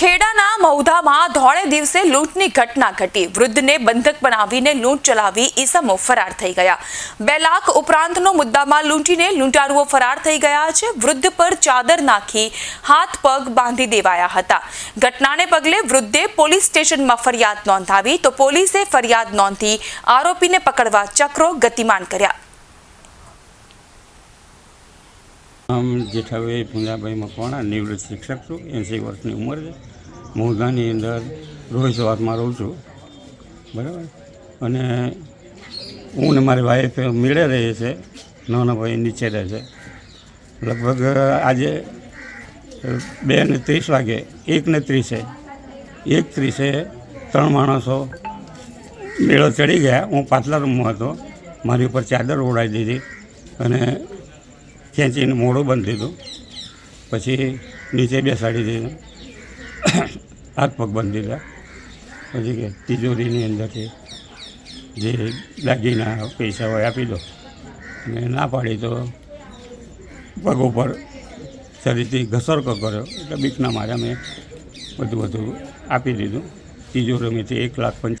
ખેડાના મૌધામાં ધોળે દિવસે લૂંટની ઘટના ઘટી. વૃદ્ધને બંધક બનાવીને લૂંટ ચલાવી ઈસમો ફરાર થઈ ગયા. બે લાખ ઉપરાંતનો મુદ્દામાં લૂંટીને લૂંટારુઓ ફરાર થઈ ગયા છે. વૃદ્ધ પર ચાદર નાખી હાથ પગ બાંધી દેવાયા હતા. ઘટનાને પગલે વૃદ્ધે પોલીસ સ્ટેશનમાં ફરિયાદ નોંધાવી તો પોલીસે ફરિયાદ નોંધી આરોપીને પકડવા ચક્રો ગતિમાન કર્યા. આમ જેઠાભાઈ પૂંજાભાઈ મકવાણા, નિવૃત્ત શિક્ષક છું એંસી વર્ષની ઉંમર છે. મોધાની અંદર રોજ સવારમાં રહું છું. બરાબર? અને હું ને મારી વાઈફ મેળે રહે છે નાના ભાઈ નીચે રહે છે. લગભગ આજે બે ને ત્રીસ વાગે, એક ને ત્રીસે, એક ત્રીસે ત્રણ માણસો મેળો ચડી ગયા. હું પાછલા રૂમમાં હતો. મારી ઉપર ચાદર ઓઢાઈ દીધી અને ખેંચીને મોડું બંધ લીધું પછી નીચે બેસાડી દીધું. હાથ પગ બંધ દીધા. પછી કે તિજોરીની અંદરથી જે દાગીના પૈસા હોય આપી દો. અને ના પાડી તો પગ ઉપર શરીરથી ઘસરકો કર્યો. એટલે બીકના મારે મેં બધું બધું આપી દીધું. તિજોરીમાંથી એક લાખ પંચ